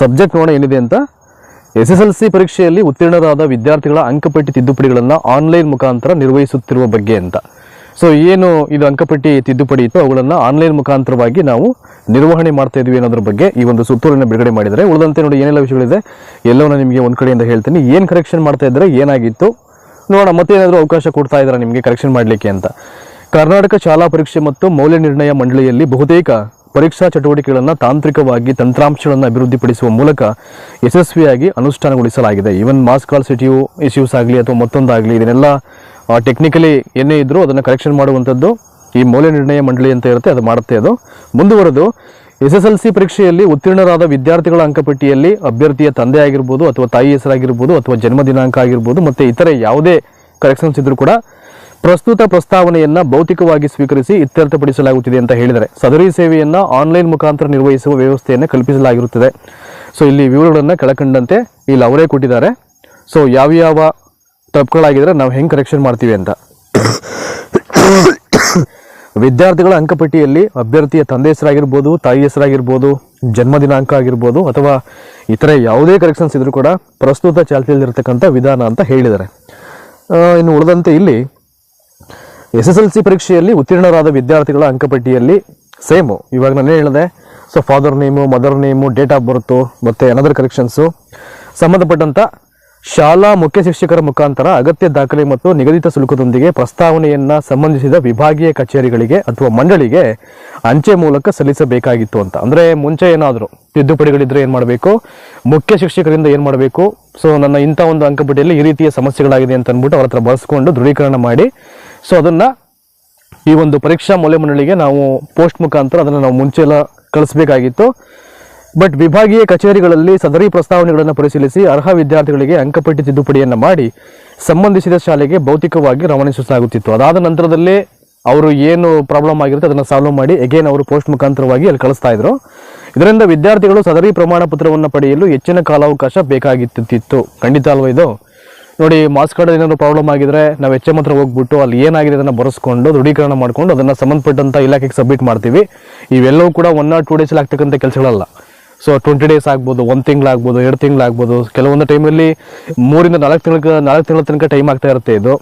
Subject ನೋಡೋಣ ಏನಿದೆ ಅಂತ? ಎಸ್ ಎಸ್ ಎಲ್ ಸಿ ಪರೀಕ್ಷೆಯಲ್ಲಿ ಉತ್ತೀರ್ಣರಾದ ವಿದ್ಯಾರ್ಥಿಗಳ ಅಂಕಪಟ್ಟಿ ತಿದ್ದುಪಡಿಗಳನ್ನು ಆನ್ಲೈನ್ ಮುಖಾಂತರ ನಿರ್ವಹಿಸುತ್ತಿರುವ ಬಗ್ಗೆ ಅಂತ. ಸೊ ಏನು ಇದು ಅಂಕಪಟ್ಟಿ ತಿದ್ದುಪಡಿ ಇತ್ತು? ಅವುಗಳನ್ನು ಆನ್ಲೈನ್ ಮುಖಾಂತರವಾಗಿ ನಾವು ನಿರ್ವಹಣೆ ಮಾಡ್ತಾ ಇದ್ವಿ ಅನ್ನೋದ್ರ ಬಗ್ಗೆ ಈ ಒಂದು ಸುತ್ತೋಲೆಯನ್ನು ಬಿಡುಗಡೆ ಮಾಡಿದರೆ ಉಳಿದಂತೆ ನೋಡಿ ಏನೆಲ್ಲ ವಿಷಯಗಳಿದೆ, ಎಲ್ಲವನ್ನ ನಿಮಗೆ ಒಂದು ಕಡೆಯಿಂದ ಹೇಳ್ತೀನಿ. ಏನು ಕರೆಕ್ಷನ್ ಮಾಡ್ತಾ ಇದ್ರೆ ಏನಾಗಿತ್ತು? ನೋಡೋಣ, ಮತ್ತೇನಾದರೂ ಅವಕಾಶ ಕೊಡ್ತಾ ಇದ್ದಾರೆ ನಿಮಗೆ ಕರೆಕ್ಷನ್ ಮಾಡಲಿಕ್ಕೆ ಅಂತ. ಕರ್ನಾಟಕ ಶಾಲಾ ಪರೀಕ್ಷೆ ಮತ್ತು ಮೌಲ್ಯ ನಿರ್ಣಯ ಮಂಡಳಿಯಲ್ಲಿ ಬಹುತೇಕ ಪರೀಕ್ಷಾ ಚಟುವಟಿಕೆಗಳನ್ನು ತಾಂತ್ರಿಕವಾಗಿ ತಂತ್ರಾಂಶಗಳನ್ನು ಅಭಿವೃದ್ಧಿಪಡಿಸುವ ಮೂಲಕ ಯಶಸ್ವಿಯಾಗಿ ಅನುಷ್ಠಾನಗೊಳಿಸಲಾಗಿದೆ. Even mass call city issues ಆಗಲಿ ಅಥವಾ ಮತ್ತೊಂದಾಗಲಿ, ಇದನ್ನೆಲ್ಲ ಟೆಕ್ನಿಕಲಿ ಏನೇ ಇದ್ದರೂ ಅದನ್ನು ಕರೆಕ್ಷನ್ ಮಾಡುವಂಥದ್ದು ಈ ಮೌಲ್ಯ ನಿರ್ಣಯ ಮಂಡಳಿ ಅಂತ ಇರುತ್ತೆ, ಅದು ಮಾಡುತ್ತೆ ಅದು. ಮುಂದುವರೆದು, ಎಸ್ ಎಸ್ ಎಲ್ ಸಿ ಪರೀಕ್ಷೆಯಲ್ಲಿ ಉತ್ತೀರ್ಣರಾದ ವಿದ್ಯಾರ್ಥಿಗಳ ಅಂಕಪಟ್ಟಿಯಲ್ಲಿ ಅಭ್ಯರ್ಥಿಯ ತಂದೆ ಆಗಿರ್ಬೋದು ಅಥವಾ ತಾಯಿ ಹೆಸರಾಗಿರ್ಬೋದು ಅಥವಾ ಜನ್ಮ ದಿನಾಂಕ ಆಗಿರ್ಬೋದು, ಮತ್ತು ಇತರೆ ಯಾವುದೇ ಕರೆಕ್ಷನ್ಸ್ ಇದ್ರೂ ಕೂಡ ಪ್ರಸ್ತುತ ಪ್ರಸ್ತಾವನೆಯನ್ನ ಭೌತಿಕವಾಗಿ ಸ್ವೀಕರಿಸಿ ಇತ್ಯರ್ಥಪಡಿಸಲಾಗುತ್ತಿದೆ ಅಂತ ಹೇಳಿದರೆ ಸದರಿ ಸೇವೆಯನ್ನ ಆನ್ಲೈನ್ ಮುಖಾಂತರ ನಿರ್ವಹಿಸುವ ವ್ಯವಸ್ಥೆಯನ್ನು ಕಲ್ಪಿಸಲಾಗಿರುತ್ತದೆ. ಸೊ ಇಲ್ಲಿ ವಿವರಗಳನ್ನು ಕೆಳಕಂಡಂತೆ ಇಲ್ಲಿ ಅವರೇ ಕೊಟ್ಟಿದ್ದಾರೆ. ಸೊ ಯಾವ್ಯಾವ ತಪ್ಪುಗಳಾಗಿದ್ರೆ ನಾವು ಹೆಂಗೆ ಕರೆಕ್ಷನ್ ಮಾಡ್ತೀವಿ ಅಂತ. ವಿದ್ಯಾರ್ಥಿಗಳ ಅಂಕಪಟ್ಟಿಯಲ್ಲಿ ಅಭ್ಯರ್ಥಿಯ ತಂದೆ ಹೆಸರಾಗಿರ್ಬೋದು, ತಾಯಿ ಹೆಸರಾಗಿರ್ಬೋದು, ಜನ್ಮ ದಿನಾಂಕ ಆಗಿರ್ಬೋದು ಅಥವಾ ಇತರೆ ಯಾವುದೇ ಕರೆಕ್ಷನ್ಸ್ ಇದ್ರೂ ಕೂಡ ಪ್ರಸ್ತುತ ಚಾಲ್ತಿಯಲ್ಲಿರ್ತಕ್ಕಂಥ ವಿಧಾನ ಅಂತ ಹೇಳಿದ್ದಾರೆ. ಇನ್ನು ಉಳಿದಂತೆ ಇಲ್ಲಿ ಎಸ್ ಎಸ್ ಎಲ್ ಸಿ ಪರೀಕ್ಷೆಯಲ್ಲಿ ಉತ್ತೀರ್ಣರಾದ ವಿದ್ಯಾರ್ಥಿಗಳ ಅಂಕಪಟ್ಟಿಯಲ್ಲಿ ಸೇಮು, ಇವಾಗ ನಾನು ಹೇಳಿದೆ so father name mother name date of birth ಮತ್ತು ಅನದರ್ ಕರೆಕ್ಷನ್ಸು ಸಂಬಂಧಪಟ್ಟಂಥ ಶಾಲಾ ಮುಖ್ಯ ಶಿಕ್ಷಕರ ಮುಖಾಂತರ ಅಗತ್ಯ ದಾಖಲೆ ಮತ್ತು ನಿಗದಿತ ಶುಲ್ಕದೊಂದಿಗೆ ಪ್ರಸ್ತಾವನೆಯನ್ನ ಸಂಬಂಧಿಸಿದ ವಿಭಾಗೀಯ ಕಚೇರಿಗಳಿಗೆ ಅಥವಾ ಮಂಡಳಿಗೆ ಅಂಚೆ ಮೂಲಕ ಸಲ್ಲಿಸಬೇಕಾಗಿತ್ತು ಅಂತ. ಅಂದ್ರೆ ಮುಂಚೆ ಏನಾದರೂ ತಿದ್ದುಪಡಿಗಳಿದ್ರೆ ಏನು ಮಾಡಬೇಕು? ಮುಖ್ಯ ಶಿಕ್ಷಕರಿಂದ ಏನು ಮಾಡಬೇಕು? ಸೊ ನನ್ನ ಇಂಥ ಒಂದು ಅಂಕಪಟ್ಟಿಯಲ್ಲಿ ಈ ರೀತಿಯ ಸಮಸ್ಯೆಗಳಾಗಿದೆ ಅಂತ ಅಂದ್ಬಿಟ್ಟು ಅವ್ರ ಹತ್ರ ಬಳಸ್ಕೊಂಡು ದೃಢೀಕರಣ ಮಾಡಿ. ಸೊ ಅದನ್ನ ಈ ಒಂದು ಪರೀಕ್ಷಾ ಮೌಲ್ಯ ಮಂಡಳಿಗೆ ನಾವು ಪೋಸ್ಟ್ ಮುಖಾಂತರ ಅದನ್ನು ನಾವು ಮುಂಚೆ ಎಲ್ಲ ಕಳಿಸ್ಬೇಕಾಗಿತ್ತು. ಬಟ್ ವಿಭಾಗೀಯ ಕಚೇರಿಗಳಲ್ಲಿ ಸದರಿ ಪ್ರಸ್ತಾವನೆಗಳನ್ನು ಪರಿಶೀಲಿಸಿ ಅರ್ಹ ವಿದ್ಯಾರ್ಥಿಗಳಿಗೆ ಅಂಕಪಟ್ಟಿ ತಿದ್ದುಪಡಿಯನ್ನು ಮಾಡಿ ಸಂಬಂಧಿಸಿದ ಶಾಲೆಗೆ ಭೌತಿಕವಾಗಿ ರವಾನಿಸಲಾಗುತ್ತಿತ್ತು ಅದಾದ ನಂತರದಲ್ಲೇ ಅವರು ಏನು ಪ್ರಾಬ್ಲಮ್ ಆಗಿರುತ್ತೆ ಅದನ್ನು ಸಾಲ್ವ್ ಮಾಡಿ ಎಗೇನ್ ಅವರು ಪೋಸ್ಟ್ ಮುಖಾಂತರವಾಗಿ ಅಲ್ಲಿ ಕಳಿಸ್ತಾ ಇದ್ರು. ಇದರಿಂದ ವಿದ್ಯಾರ್ಥಿಗಳು ಸದರಿ ಪ್ರಮಾಣ ಪತ್ರವನ್ನು ಪಡೆಯಲು ಹೆಚ್ಚಿನ ಕಾಲಾವಕಾಶ ಬೇಕಾಗಿತ್ತಿತ್ತು. ಖಂಡಿತ ಅಲ್ವಾ ಇದು? ನೋಡಿ ಮಾಸ್ಕ್ ಕಾರ್ಡ್ ಏನಾದರೂ ಪ್ರಾಬ್ಲಮ್ ಆಗಿದ್ರೆ ನಾವು ಹೆಚ್ಚೆ ಎಂ ಹತ್ರ ಹೋಗ್ಬಿಟ್ಟು ಅಲ್ಲಿ ಏನಾಗಿದೆ ಅದನ್ನು ಬರೆಸ್ಕೊಂಡು, ದೃಢೀಕರಣ ಮಾಡ್ಕೊಂಡು ಅದನ್ನು ಸಂಬಂಧಪಟ್ಟಂಥ ಇಲಾಖೆಗೆ ಸಬ್ಮಿಟ್ ಮಾಡ್ತೀವಿ. ಇವೆಲ್ಲವೂ ಕೂಡ ಒನ್ ಆರ್ ಟೂ ಡೇಸ್ ಆಗ್ತಕ್ಕಂಥ ಕೆಲಸಗಳಲ್ಲ. ಸೊ ಟ್ವೆಂಟಿ ಡೇಸ್ ಆಗ್ಬೋದು, ಒಂದು ತಿಂಗಳಾಗ್ಬೋದು ಎರಡು ತಿಂಗಳಾಗ್ಬೋದು ಕೆಲವೊಂದು ಟೈಮಲ್ಲಿ ಮೂರಿಂದ ನಾಲ್ಕು ತಿಂಗಳ ನಾಲ್ಕು ತಿಂಗಳ ತನಕ ಟೈಮ್ ಆಗ್ತಾ ಇರುತ್ತೆ ಇದು.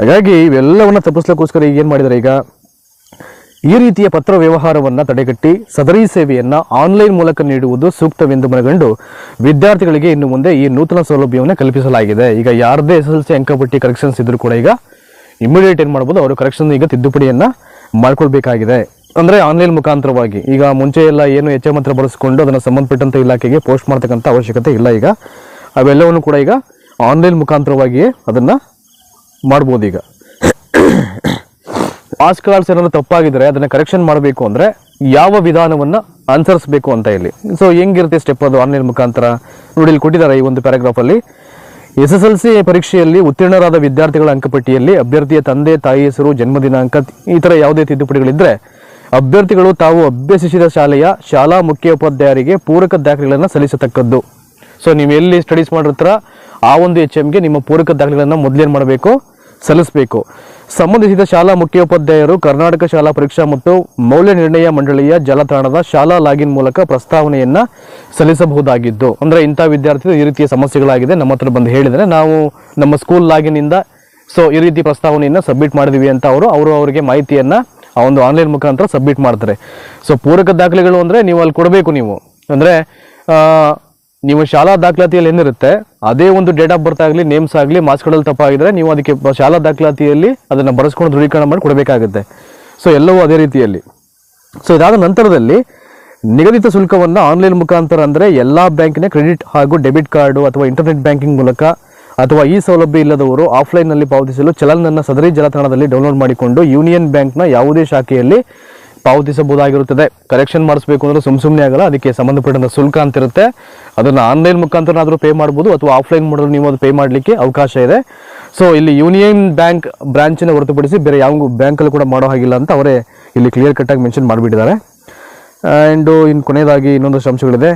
ಹಾಗಾಗಿ ಇವೆಲ್ಲವನ್ನು ತಪ್ಪಿಸ್ಲಿಕ್ಕೋಸ್ಕರ ಈಗ ಏನು ಮಾಡಿದ್ದಾರೆ ಈಗ? ಈ ರೀತಿಯ ಪತ್ರ ವ್ಯವಹಾರವನ್ನ ತಡೆಗಟ್ಟಿ ಸದರಿ ಸೇವೆಯನ್ನ ಆನ್ಲೈನ್ ಮೂಲಕ ನೀಡುವುದು ಸೂಕ್ತವೆಂದು ಮನಗಂಡು ವಿದ್ಯಾರ್ಥಿಗಳಿಗೆ ಇನ್ನು ಮುಂದೆ ಈ ನೂತನ ಸೌಲಭ್ಯವನ್ನು ಕಲ್ಪಿಸಲಾಗಿದೆ. ಈಗ ಯಾರದೇ ಎಸ್ ಎಲ್ ಸಿ ಅಂಕಪಟ್ಟಿ ಕರೆಕ್ಷನ್ಸ್ ಇದ್ದರೂ ಕೂಡ ಈಗ ಇಮಿಡಿಯೇಟ್ ಏನು ಮಾಡ್ಬೋದು, ಅವರು ಕರೆಕ್ಷನ್ ಈಗ ತಿದ್ದುಪಡಿಯನ್ನ ಮಾಡ್ಕೊಳ್ಬೇಕಾಗಿದೆ. ಅಂದ್ರೆ ಆನ್ಲೈನ್ ಮುಖಾಂತರವಾಗಿ. ಈಗ ಮುಂಚೆ ಎಲ್ಲ ಏನು ಎಚ್ ಎಂ ಹತ್ರ ಬಳಸಿಕೊಂಡು ಅದನ್ನು ಸಂಬಂಧಪಟ್ಟಂಥ ಇಲಾಖೆಗೆ ಪೋಸ್ಟ್ ಮಾಡ್ತಕ್ಕಂಥ ಅವಶ್ಯಕತೆ ಇಲ್ಲ ಈಗ. ಅವೆಲ್ಲವನ್ನು ಕೂಡ ಈಗ ಆನ್ಲೈನ್ ಮುಖಾಂತರವಾಗಿಯೇ ಅದನ್ನ ಮಾಡ್ಬೋದು ಈಗ ಮಾರ್ಕ್ಸ್ ಕಾರ್ಡ್ಸ್ ಏನಾದ್ರು ತಪ್ಪಾಗಿದ್ರೆ ಅದನ್ನ ಕರೆಕ್ಷನ್ ಮಾಡಬೇಕು ಅಂದ್ರೆ ಯಾವ ವಿಧಾನವನ್ನ ಅನುಸರಿಸಬೇಕು ಅಂತ ಇಲ್ಲಿ ಸೊ ಹೆಂಗಿರುತ್ತೆ ಸ್ಟೆಪ್ ಅದು ಆನ್ಲೈನ್ ಮುಖಾಂತರ? ನೋಡಿ ಕೊಟ್ಟಿದ್ದಾರೆ ಈ ಒಂದು ಪ್ಯಾರಾಗ್ರಾಫ್ ಅಲ್ಲಿ. ಎಸ್ ಎಸ್ ಎಲ್ ಸಿ ಪರೀಕ್ಷೆಯಲ್ಲಿ ಉತ್ತೀರ್ಣರಾದ ವಿದ್ಯಾರ್ಥಿಗಳ ಅಂಕಪಟ್ಟಿಯಲ್ಲಿ ಅಭ್ಯರ್ಥಿಯ ತಂದೆ, ತಾಯಿ ಹೆಸರು, ಜನ್ಮ ದಿನಾಂಕ, ಈ ಥರ ಯಾವುದೇ ತಿದ್ದುಪಡಿಗಳಿದ್ದರೆ ಅಭ್ಯರ್ಥಿಗಳು ತಾವು ಅಭ್ಯಸಿಸಿದ ಶಾಲೆಯ ಶಾಲಾ ಮುಖ್ಯೋಪಾಧ್ಯಾಯರಿಗೆ ಪೂರಕ ದಾಖಲೆಗಳನ್ನು ಸಲ್ಲಿಸತಕ್ಕದ್ದು. ಸೊ ನೀವು ಎಲ್ಲಿ ಸ್ಟಡೀಸ್ ಮಾಡಿರ್ತೀರ, ಆ ಒಂದು ಎಚ್ ಎಮ್ಗೆ ನಿಮ್ಮ ಪೂರಕ ದಾಖಲೆಗಳನ್ನು ಮೊದಲೇನು ಮಾಡಬೇಕು? ಸಲ್ಲಿಸಬೇಕು. ಸಂಬಂಧಿಸಿದ ಶಾಲಾ ಮುಖ್ಯೋಪಾಧ್ಯಾಯರು ಕರ್ನಾಟಕ ಶಾಲಾ ಪರೀಕ್ಷಾ ಮತ್ತು ಮೌಲ್ಯ ನಿರ್ಣಯ ಮಂಡಳಿಯ ಜಾಲತಾಣದ ಶಾಲಾ ಲಾಗಿನ್ ಮೂಲಕ ಪ್ರಸ್ತಾವನೆಯನ್ನ ಸಲ್ಲಿಸಬಹುದಾಗಿದ್ದು, ಅಂದ್ರೆ ಇಂಥ ವಿದ್ಯಾರ್ಥಿಗಳು ಈ ರೀತಿಯ ಸಮಸ್ಯೆಗಳಾಗಿದೆ, ನಮ್ಮ ಹತ್ರ ಬಂದು ಹೇಳಿದರೆ ನಾವು ನಮ್ಮ ಸ್ಕೂಲ್ ಲಾಗಿನ್ ಇಂದ ಸೊ ಈ ರೀತಿ ಪ್ರಸ್ತಾವನೆಯನ್ನ ಸಬ್ಮಿಟ್ ಮಾಡಿದ್ವಿ ಅಂತ ಅವರು ಅವರು ಅವರಿಗೆ ಮಾಹಿತಿಯನ್ನ ಆ ಒಂದು ಆನ್ಲೈನ್ ಮುಖಾಂತರ ಸಬ್ಮಿಟ್ ಮಾಡ್ತಾರೆ. ಸೊ ಪೂರಕ ದಾಖಲೆಗಳು ಅಂದ್ರೆ ನೀವು ಅಲ್ಲಿ ಕೊಡಬೇಕು ನೀವು. ಅಂದ್ರೆ ನೀವು ಶಾಲಾ ದಾಖಲಾತಿಯಲ್ಲಿ ಏನಿರುತ್ತೆ, ಅದೇ ಒಂದು ಡೇಟ್ ಆಫ್ ಬರ್ತ್ ಆಗಲಿ ನೇಮ್ಸ್ ಆಗಲಿ ಮಾರ್ಕ್ಸ್ಗಳಲ್ಲಿ ತಪ್ಪಾಗಿದ್ರೆ ನೀವು ಅದಕ್ಕೆ ಶಾಲಾ ದಾಖಲಾತಿಯಲ್ಲಿ ಅದನ್ನು ಬರೆಸ್ಕೊಂಡು ದೃಢೀಕರಣ ಮಾಡಿ ಕೊಡಬೇಕಾಗುತ್ತೆ. ಸೊ ಎಲ್ಲವೂ ಅದೇ ರೀತಿಯಲ್ಲಿ. ಸೊ ಇದಾದ ನಂತರದಲ್ಲಿ ನಿಗದಿತ ಶುಲ್ಕವನ್ನು ಆನ್ಲೈನ್ ಮುಖಾಂತರ ಅಂದರೆ ಎಲ್ಲ ಬ್ಯಾಂಕಿನ ಕ್ರೆಡಿಟ್ ಹಾಗೂ ಡೆಬಿಟ್ ಕಾರ್ಡು ಅಥವಾ ಇಂಟರ್ನೆಟ್ ಬ್ಯಾಂಕಿಂಗ್ ಮೂಲಕ ಅಥವಾ ಈ ಸೌಲಭ್ಯ ಇಲ್ಲದವರು ಆಫ್ಲೈನ್ನಲ್ಲಿ ಪಾವತಿಸಲು ಚಲನನ್ನು ಸದರಿ ಜಲತಾಣದಲ್ಲಿ ಡೌನ್ಲೋಡ್ ಮಾಡಿಕೊಂಡು ಯೂನಿಯನ್ ಬ್ಯಾಂಕ್ನ ಯಾವುದೇ ಶಾಖೆಯಲ್ಲಿ ಪಾವತಿಸಬಹುದಾಗಿರುತ್ತದೆ. ಕರೆಕ್ಷನ್ ಮಾಡಿಸಬೇಕು ಅಂದ್ರೆ ಸುಮ್ ಸುಮ್ಮನೆ ಆಗಲ್ಲ, ಅದಕ್ಕೆ ಸಂಬಂಧಪಟ್ಟಂತ ಶುಲ್ಕ ಅಂತ ಇರುತ್ತೆ. ಅದನ್ನ ಆನ್ಲೈನ್ ಮುಖಾಂತರನಾದರೂ ಪೇ ಮಾಡ್ಬೋದು, ಅಥವಾ ಆಫ್ಲೈನ್ ಮಾಡಿದ್ರು ನೀವು ಅದು ಪೇ ಮಾಡಲಿಕ್ಕೆ ಅವಕಾಶ ಇದೆ. ಸೊ ಇಲ್ಲಿ ಯೂನಿಯನ್ ಬ್ಯಾಂಕ್ ಬ್ರಾಂಚನ್ನ ಹೊರತುಪಡಿಸಿ ಬೇರೆ ಯಾವ ಬ್ಯಾಂಕಲ್ಲಿ ಕೂಡ ಮಾಡೋ ಹಾಗಿಲ್ಲ ಅಂತ ಅವರೇ ಇಲ್ಲಿ ಕ್ಲಿಯರ್ ಕಟ್ ಆಗಿ ಮೆನ್ಷನ್ ಮಾಡಿಬಿಟ್ಟಿದ್ದಾರೆ. ಆ್ಯಂಡು ಇನ್ನು ಕೊನೆಯದಾಗಿ ಇನ್ನೊಂದಷ್ಟು ಅಂಶಗಳಿದೆ.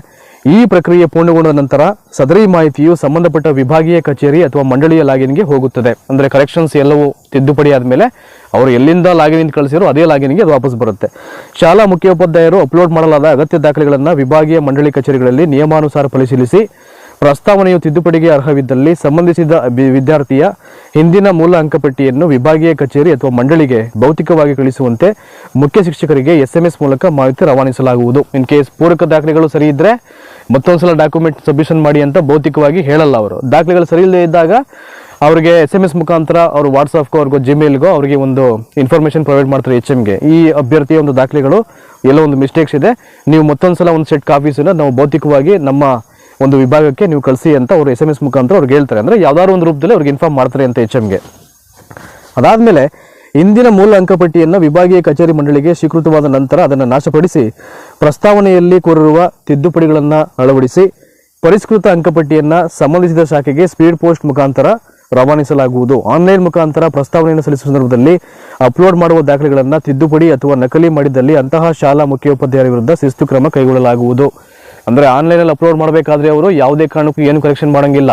ಈ ಪ್ರಕ್ರಿಯೆ ಪೂರ್ಣಗೊಂಡ ನಂತರ ಸದರಿ ಮಾಹಿತಿಯು ಸಂಬಂಧಪಟ್ಟ ವಿಭಾಗೀಯ ಕಚೇರಿ ಅಥವಾ ಮಂಡಳಿಯ ಲಾಗಿನ್ಗೆ ಹೋಗುತ್ತದೆ. ಅಂದರೆ ಕರೆಕ್ಷನ್ಸ್ ಎಲ್ಲವೂ ತಿದ್ದುಪಡಿ ಆದಮೇಲೆ ಅವರು ಎಲ್ಲಿಂದ ಲಾಗಿನ್ ಕಳಿಸಿರೋ ಅದೇ ಲಾಗಿನ್ಗೆ ಅದು ವಾಪಸ್ ಬರುತ್ತೆ. ಶಾಲಾ ಮುಖ್ಯೋಪಾಧ್ಯಾಯರು ಅಪ್ಲೋಡ್ ಮಾಡಲಾದ ಅಗತ್ಯ ದಾಖಲೆಗಳನ್ನು ವಿಭಾಗೀಯ ಮಂಡಳಿ ಕಚೇರಿಗಳಲ್ಲಿ ನಿಯಮಾನುಸಾರ ಪರಿಶೀಲಿಸಿ ಪ್ರಸ್ತಾವನೆಯು ತಿದ್ದುಪಡಿಗೆ ಅರ್ಹವಿದ್ದಲ್ಲಿ ಸಂಬಂಧಿಸಿದ ವಿದ್ಯಾರ್ಥಿಯ ಹಿಂದಿನ ಮೂಲ ಅಂಕಪಟ್ಟಿಯನ್ನು ವಿಭಾಗೀಯ ಕಚೇರಿ ಅಥವಾ ಮಂಡಳಿಗೆ ಭೌತಿಕವಾಗಿ ಕಳಿಸುವಂತೆ ಮುಖ್ಯ ಶಿಕ್ಷಕರಿಗೆ ಎಸ್ಎಂಎಸ್ ಮೂಲಕ ಮಾಹಿತಿ ರವಾನಿಸಲಾಗುವುದು. ಇನ್ ಕೇಸ್ ಪೂರಕ ದಾಖಲೆಗಳು ಸರಿ ಇದ್ರೆ ಮತ್ತೊಂದ್ಸಲ ಡಾಕ್ಯುಮೆಂಟ್ ಸಬ್ಮಿಷನ್ ಮಾಡಿ ಅಂತ ಭೌತಿಕವಾಗಿ ಹೇಳಲ್ಲ ಅವರು. ದಾಖಲೆಗಳು ಸರಿ ಇಲ್ಲದೆ ಇದ್ದಾಗ ಅವರಿಗೆ ಎಸ್ ಎಂ ಎಸ್ ಮುಖಾಂತರ ಅವರು ವಾಟ್ಸಪ್ಗೋ ಅವ್ರಿಗೋ ಜಿಮೇಲ್ಗೋ ಅವರಿಗೆ ಒಂದು ಇನ್ಫಾರ್ಮೇಶನ್ ಪ್ರೊವೈಡ್ ಮಾಡ್ತಾರೆ ಎಚ್ ಎಮ್ಗೆ ಈ ಅಭ್ಯರ್ಥಿಯ ಒಂದು ದಾಖಲೆಗಳು ಎಲ್ಲೋ ಒಂದು ಮಿಸ್ಟೇಕ್ಸ್ ಇದೆ. ನೀವು ಮತ್ತೊಂದ್ಸಲ ಒಂದು ಸೆಟ್ ಕಾಪೀಸನ್ನು ನಾವು ಭೌತಿಕವಾಗಿ ನಮ್ಮ ಒಂದು ವಿಭಾಗಕ್ಕೆ ನೀವು ಕಳಿಸಿ ಅಂತ ಅವರು ಎಸ್ ಎಂ ಎಸ್ ಮುಖಾಂತರ ಅವ್ರಿಗೆ ಹೇಳ್ತಾರೆ. ಅಂದರೆ ಯಾವ್ದಾದ್ರು ಒಂದು ರೂಪದಲ್ಲಿ ಅವ್ರಿಗೆ ಇನ್ಫಾರ್ಮ್ ಮಾಡ್ತಾರೆ ಅಂತ ಎಚ್ ಎಮ್ಗೆ ಅದಾದಮೇಲೆ ಇಂದಿನ ಮೂಲ ಅಂಕಪಟ್ಟಿಯನ್ನು ವಿಭಾಗೀಯ ಕಚೇರಿ ಮಂಡಳಿಗೆ ಸ್ವೀಕೃತವಾದ ನಂತರ ಅದನ್ನು ನಾಶಪಡಿಸಿ ಪ್ರಸ್ತಾವನೆಯಲ್ಲಿ ಕೋರಿರುವ ತಿದ್ದುಪಡಿಗಳನ್ನು ಅಳವಡಿಸಿ ಪರಿಷ್ಕೃತ ಅಂಕಪಟ್ಟಿಯನ್ನು ಸಂಬಂಧಿಸಿದ ಶಾಖೆಗೆ ಸ್ಪೀಡ್ ಪೋಸ್ಟ್ ಮುಖಾಂತರ ರವಾನಿಸಲಾಗುವುದು. ಆನ್ಲೈನ್ ಮುಖಾಂತರ ಪ್ರಸ್ತಾವನೆಯನ್ನು ಸಲ್ಲಿಸುವ ಸಂದರ್ಭದಲ್ಲಿ ಅಪ್ಲೋಡ್ ಮಾಡುವ ದಾಖಲೆಗಳನ್ನು ತಿದ್ದುಪಡಿ ಅಥವಾ ನಕಲಿ ಮಾಡಿದಲ್ಲಿ ಅಂತಹ ಶಾಲಾ ಮುಖ್ಯೋಪಾಧ್ಯಾಯರ ವಿರುದ್ಧ ಶಿಸ್ತು ಕ್ರಮ ಕೈಗೊಳ್ಳಲಾಗುವುದು. ಅಂದ್ರೆ ಆನ್ಲೈನಲ್ಲಿ ಅಪ್ಲೋಡ್ ಮಾಡಬೇಕಾದ್ರೆ ಅವರು ಯಾವುದೇ ಕಾರಣಕ್ಕೂ ಏನು ಕರೆಕ್ಷನ್ ಮಾಡೋಂಗಿಲ್ಲ.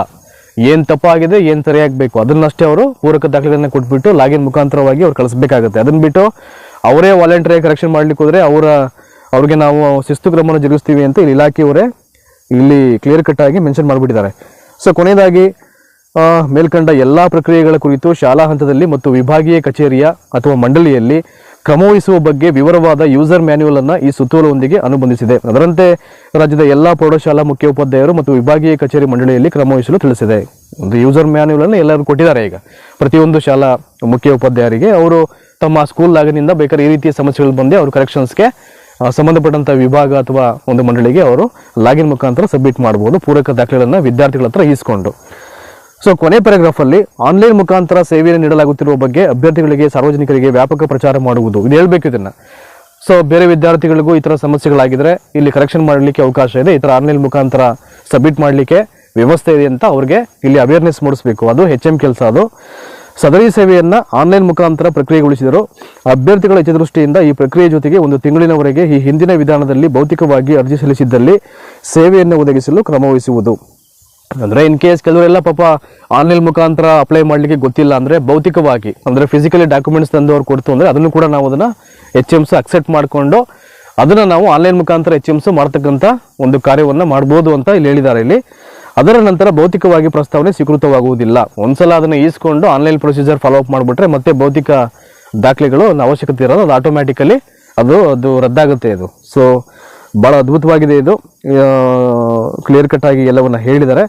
ಏನು ತಪ್ಪಾಗಿದೆ, ಏನು ಸರಿಯಾಗಬೇಕು, ಅದನ್ನಷ್ಟೇ ಅವರು ಪೂರಕ ದಾಖಲೆಗಳನ್ನ ಕೊಟ್ಬಿಟ್ಟು ಲಾಗಿನ್ ಮುಖಾಂತರವಾಗಿ ಅವ್ರು ಕಳಿಸ್ಬೇಕಾಗುತ್ತೆ. ಅದನ್ನ ಬಿಟ್ಟು ಅವರೇ ವಾಲಂಟರಿ ಕರೆಕ್ಷನ್ ಮಾಡ್ಲಿಕ್ಕೆ ಹೋದರೆ ಅವರ, ಅವ್ರಿಗೆ ನಾವು ಶಿಸ್ತು ಕ್ರಮವನ್ನು ಜರುಗಿಸ್ತೀವಿ ಅಂತ ಇಲ್ಲಿ ಇಲಾಖೆಯವರೇ ಇಲ್ಲಿ ಕ್ಲಿಯರ್ ಕಟ್ ಆಗಿ ಮೆನ್ಷನ್ ಮಾಡಿಬಿಟ್ಟಿದ್ದಾರೆ. ಸೊ ಕೊನೆಯದಾಗಿ ಮೇಲ್ಕಂಡ ಎಲ್ಲಾ ಪ್ರಕ್ರಿಯೆಗಳ ಕುರಿತು ಶಾಲಾ ಹಂತದಲ್ಲಿ ಮತ್ತು ವಿಭಾಗೀಯ ಕಚೇರಿಯ ಅಥವಾ ಮಂಡಳಿಯಲ್ಲಿ ಕ್ರಮವಹಿಸುವ ಬಗ್ಗೆ ವಿವರವಾದ ಯೂಸರ್ ಮ್ಯಾನ್ಯುವಲ್ ಅನ್ನು ಈ ಸುತ್ತೋಲೆಯೊಂದಿಗೆ ಅನುಬಂಧಿಸಿದೆ. ಅದರಂತೆ ರಾಜ್ಯದ ಎಲ್ಲಾ ಪ್ರೌಢಶಾಲಾ ಮುಖ್ಯೋಪಾಧ್ಯಾಯರು ಮತ್ತು ವಿಭಾಗೀಯ ಕಚೇರಿ ಮಂಡಳಿಯಲ್ಲಿ ಕ್ರಮವಹಿಸಲು ತಿಳಿಸಿದೆ. ಒಂದು ಯೂಸರ್ ಮ್ಯಾನ್ಯುವಲ್ ಅನ್ನು ಎಲ್ಲರೂ ಕೊಟ್ಟಿದ್ದಾರೆ ಈಗ. ಪ್ರತಿಯೊಂದು ಶಾಲಾ ಮುಖ್ಯೋಪಾಧ್ಯಾಯರಿಗೆ ಅವರು ತಮ್ಮ ಸ್ಕೂಲ್ ಲಾಗಿನಿಂದ ಬೇಕಾದ್ರೆ ಈ ರೀತಿಯ ಸಮಸ್ಯೆಗಳು ಬಂದೆ ಅವರು ಕರೆಕ್ಷನ್ಸ್ಗೆ ಸಂಬಂಧಪಟ್ಟಂತ ವಿಭಾಗ ಅಥವಾ ಒಂದು ಮಂಡಳಿಗೆ ಅವರು ಲಾಗಿನ್ ಮುಖಾಂತರ ಸಬ್ಮಿಟ್ ಮಾಡಬಹುದು. ಪೂರಕ ದಾಖಲೆಗಳನ್ನು ವಿದ್ಯಾರ್ಥಿಗಳ ಹತ್ರ ಈಸ್ಕೊಂಡು. ಸೊ ಕೊನೆ ಪ್ಯಾರಾಗ್ರಾಫ್ ಅಲ್ಲಿ ಆನ್ಲೈನ್ ಮುಖಾಂತರ ಸೇವೆಯನ್ನು ನೀಡಲಾಗುತ್ತಿರುವ ಬಗ್ಗೆ ಅಭ್ಯರ್ಥಿಗಳಿಗೆ, ಸಾರ್ವಜನಿಕರಿಗೆ ವ್ಯಾಪಕ ಪ್ರಚಾರ ಮಾಡುವುದು. ಇದು ಹೇಳಬೇಕು ಇದನ್ನ. ಸೊ ಬೇರೆ ವಿದ್ಯಾರ್ಥಿಗಳಿಗೂ ಈ ತರ ಸಮಸ್ಯೆಗಳಾಗಿದ್ರೆ ಇಲ್ಲಿ ಕರೆಕ್ಷನ್ ಮಾಡಲಿಕ್ಕೆ ಅವಕಾಶ ಇದೆ. ಈ ಥರ ಆನ್ಲೈನ್ ಮುಖಾಂತರ ಸಬ್ಮಿಟ್ ಮಾಡಲಿಕ್ಕೆ ವ್ಯವಸ್ಥೆ ಇದೆ ಅಂತ ಅವ್ರಿಗೆ ಇಲ್ಲಿ ಅವೇರ್ನೆಸ್ ಮೂಡಿಸಬೇಕು. ಅದು ಹೆಚ್ ಎಂ ಕೆಲಸ ಅದು. ಸದರಿ ಸೇವೆಯನ್ನ ಆನ್ಲೈನ್ ಮುಖಾಂತರ ಪ್ರಕ್ರಿಯೆಗೊಳಿಸಿದರು ಅಭ್ಯರ್ಥಿಗಳ ಹಿತದೃಷ್ಟಿಯಿಂದ ಈ ಪ್ರಕ್ರಿಯೆ ಜೊತೆಗೆ ಒಂದು ತಿಂಗಳಿನವರೆಗೆ ಈ ಹಿಂದಿನ ವಿಧಾನದಲ್ಲಿ ಭೌತಿಕವಾಗಿ ಅರ್ಜಿ ಸಲ್ಲಿಸಿದ್ದಲ್ಲಿ ಸೇವೆಯನ್ನು ಒದಗಿಸಲು ಕ್ರಮವಹಿಸುವುದು ಅಂದ್ರೆ ಇನ್ ಕೇಸ್ ಕೆಲವರೆಲ್ಲ ಪಾಪ ಆನ್ಲೈನ್ ಮುಖಾಂತರ ಅಪ್ಲೈ ಮಾಡ್ಲಿಕ್ಕೆ ಗೊತ್ತಿಲ್ಲ ಅಂದ್ರೆ ಭೌತಿಕವಾಗಿ, ಅಂದ್ರೆ ಫಿಸಿಕಲಿ ಡಾಕ್ಯುಮೆಂಟ್ಸ್ ತಂದು ಅವ್ರು ಕೊಡ್ತು ಅಂದ್ರೆ ಅದನ್ನು ಕೂಡ ನಾವು ಅದನ್ನ ಎಚ್ ಎಮ್ಸ್ ಅಕ್ಸೆಪ್ಟ್ ಮಾಡಿಕೊಂಡು ಅದನ್ನ ನಾವು ಆನ್ಲೈನ್ ಮುಖಾಂತರ ಎಚ್ ಎಮ್ಸ್ ಮಾಡ್ತಕ್ಕಂಥ ಒಂದು ಕಾರ್ಯವನ್ನ ಮಾಡ್ಬೋದು ಅಂತ ಇಲ್ಲಿ ಹೇಳಿದ್ದಾರೆ ಇಲ್ಲಿ. ಅದರ ನಂತರ ಭೌತಿಕವಾಗಿ ಪ್ರಸ್ತಾವನೆ ಸ್ವೀಕೃತವಾಗುವುದಿಲ್ಲ. ಒಂದ್ಸಲ ಅದನ್ನ ಈಸ್ಕೊಂಡು ಆನ್ಲೈನ್ ಪ್ರೊಸೀಜರ್ ಫಾಲೋ ಅಪ್ ಮಾಡಿಬಿಟ್ರೆ ಮತ್ತೆ ಭೌತಿಕ ದಾಖಲೆಗಳು ಅವಶ್ಯಕತೆ ಇರೋದು, ಅದು ಆಟೋಮ್ಯಾಟಿಕಲಿ ಅದು ಅದು ರದ್ದಾಗುತ್ತೆ ಇದು. ಸೊ ಬಹಳ ಅದ್ಭುತವಾಗಿದೆ ಇದು. ಕ್ಲಿಯರ್ ಕಟ್ ಆಗಿ ಎಲ್ಲವನ್ನ ಹೇಳಿದ್ದಾರೆ.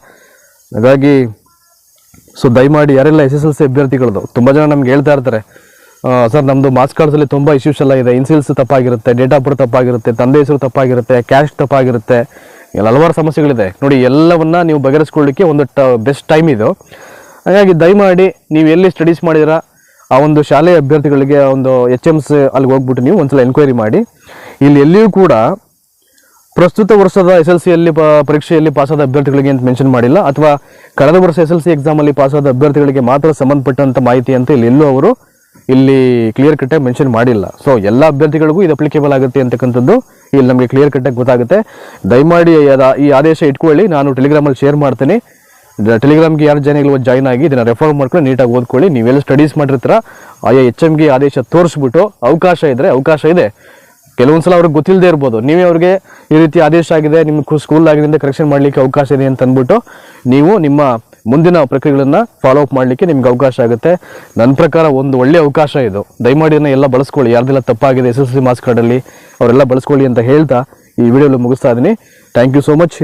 ಹಾಗಾಗಿ ಸೊ ದಯಮಾಡಿ ಯಾರೆಲ್ಲ ಎಸ್ ಎಸ್ ಎಲ್ ಸಿ ಅಭ್ಯರ್ಥಿಗಳದು ತುಂಬ ಜನ ನಮ್ಗೆ ಹೇಳ್ತಾ ಇರ್ತಾರೆ ಸರ್ ನಮ್ಮದು ಮಾರ್ಕ್ಸ್ ಕಾರ್ಡ್ಸಲ್ಲಿ ತುಂಬ ಇಶ್ಯೂಸ್ ಎಲ್ಲ ಇದೆ. ಇನ್ಸಿಲ್ಸ್ ತಪ್ಪಾಗಿರುತ್ತೆ ಡೇಟ್ ಆಫ್ ಬರ್ತ್ ತಪ್ಪಾಗಿರುತ್ತೆ, ತಂದೆ ಹೆಸರು ತಪ್ಪಾಗಿರುತ್ತೆ ಕ್ಯಾಶ್ ತಪ್ಪಾಗಿರುತ್ತೆ. ಹಲವಾರು ಸಮಸ್ಯೆಗಳಿದೆ. ನೋಡಿ, ಎಲ್ಲವನ್ನು ನೀವು ಬಗೆಹರಿಸ್ಕೊಳ್ಳಿಕ್ಕೆ ಒಂದು ಟ ಬೆಸ್ಟ್ ಟೈಮ್ ಇದು. ಹಾಗಾಗಿ ದಯಮಾಡಿ ನೀವು ಎಲ್ಲಿ ಸ್ಟಡೀಸ್ ಮಾಡಿದಿರಾ ಆ ಒಂದು ಶಾಲೆಯ ಅಭ್ಯರ್ಥಿಗಳಿಗೆ ಒಂದು ಎಚ್ ಎಮ್ಸ್ ಅಲ್ಲಿಗೆ ಹೋಗ್ಬಿಟ್ಟು ನೀವು ಒಂದ್ಸಲ ಎನ್ಕ್ವೈರಿ ಮಾಡಿ. ಇಲ್ಲಿ ಎಲ್ಲಿಯೂ ಕೂಡ ಪ್ರಸ್ತುತ ವರ್ಷದ ಎಸ್ ಎಲ್ ಸಿಯಲ್ಲಿ ಪರೀಕ್ಷೆಯಲ್ಲಿ ಪಾಸಾದ ಅಭ್ಯರ್ಥಿಗಳಿಗೆ ಅಂತ ಮೆನ್ಷನ್ ಮಾಡಿಲ್ಲ. ಅಥವಾ ಕಳೆದ ವರ್ಷ ಎಸ್ ಎಲ್ ಸಿ ಎಕ್ಸಾಮಲ್ಲಿ ಪಾಸಾದ ಅಭ್ಯರ್ಥಿಗಳಿಗೆ ಮಾತ್ರ ಸಂಬಂಧಪಟ್ಟಂತ ಮಾಹಿತಿ ಅಂತ ಇಲ್ಲಿ ಎಲ್ಲೂ ಅವರು ಇಲ್ಲಿ ಕ್ಲಿಯರ್ ಕಟ್ ಮೆನ್ಷನ್ ಮಾಡಿಲ್ಲ. ಸೊ ಎಲ್ಲ ಅಭ್ಯರ್ಥಿಗಳಿಗೂ ಇದು ಅಪ್ಲಿಕೇಬಲ್ ಆಗುತ್ತೆ ಅಂತಕ್ಕಂಥದ್ದು ಇಲ್ಲಿ ನಮಗೆ ಕ್ಲಿಯರ್ ಕಟ್ ಗೊತ್ತಾಗುತ್ತೆ. ದಯಮಾಡಿ ಈ ಆದೇಶ ಇಟ್ಕೊಳ್ಳಿ. ನಾನು ಟೆಲಿಗ್ರಾಮಲ್ಲಿ ಶೇರ್ ಮಾಡ್ತೀನಿ. ಟೆಲಿಗ್ರಾಮ್ಗೆ ಯಾರು ಜನ ಇಲ್ವೋ ಜಾಯ್ನ್ ಆಗಿ ಇದನ್ನ ರೆಫರ್ ಮಾಡ್ಕೊಂಡು ನೀಟಾಗಿ ಓದ್ಕೊಳ್ಳಿ. ನೀವೆಲ್ಲ ಸ್ಟಡೀಸ್ ಮಾಡಿರ್ತೀರ. ಆಯಾ ಎಚ್ ಎಮ್ಗೆ ಆದೇಶ ತೋರಿಸ್ಬಿಟ್ಟು ಅವಕಾಶ ಇದ್ರೆ, ಅವಕಾಶ ಇದೆ. ಕೆಲವೊಂದ್ಸಲ ಅವ್ರಿಗೆ ಗೊತ್ತಿಲ್ಲದೆ ಇರ್ಬೋದು. ನೀವೇ ಅವ್ರಿಗೆ ಈ ರೀತಿ ಆದೇಶ ಆಗಿದೆ, ನಿಮ್ಮ ಸ್ಕೂಲ್ ಆಗಿದ್ದರಿಂದ ಕರೆಕ್ಷನ್ ಮಾಡ್ಲಿಕ್ಕೆ ಅವಕಾಶ ಇದೆ ಅಂತ ಅಂದ್ಬಿಟ್ಟು ನೀವು ನಿಮ್ಮ ಮುಂದಿನ ಪ್ರಕ್ರಿಯೆಗಳನ್ನ ಫಾಲೋ ಅಪ್ ಮಾಡ್ಲಿಕ್ಕೆ ನಿಮ್ಗೆ ಅವಕಾಶ ಆಗುತ್ತೆ. ನನ್ನ ಪ್ರಕಾರ ಒಂದು ಒಳ್ಳೆ ಅವಕಾಶ ಇದು. ದಯಮಾಡಿ ಎಲ್ಲ ಬಳಸ್ಕೊಳ್ಳಿ. ಯಾರ್ದೆಲ್ಲ ತಪ್ಪಾಗಿದೆ, ಎಸ್ ಎಸ್ ಸಿ ಮಾರ್ಕ್ಸ್ ಅವರೆಲ್ಲ ಬಳಸ್ಕೊಳ್ಳಿ ಅಂತ ಹೇಳ್ತಾ ಈ ವಿಡಿಯೋಲಿ ಮುಗಿಸ್ತಾ ಇದ್ದೀನಿ. Thank you so much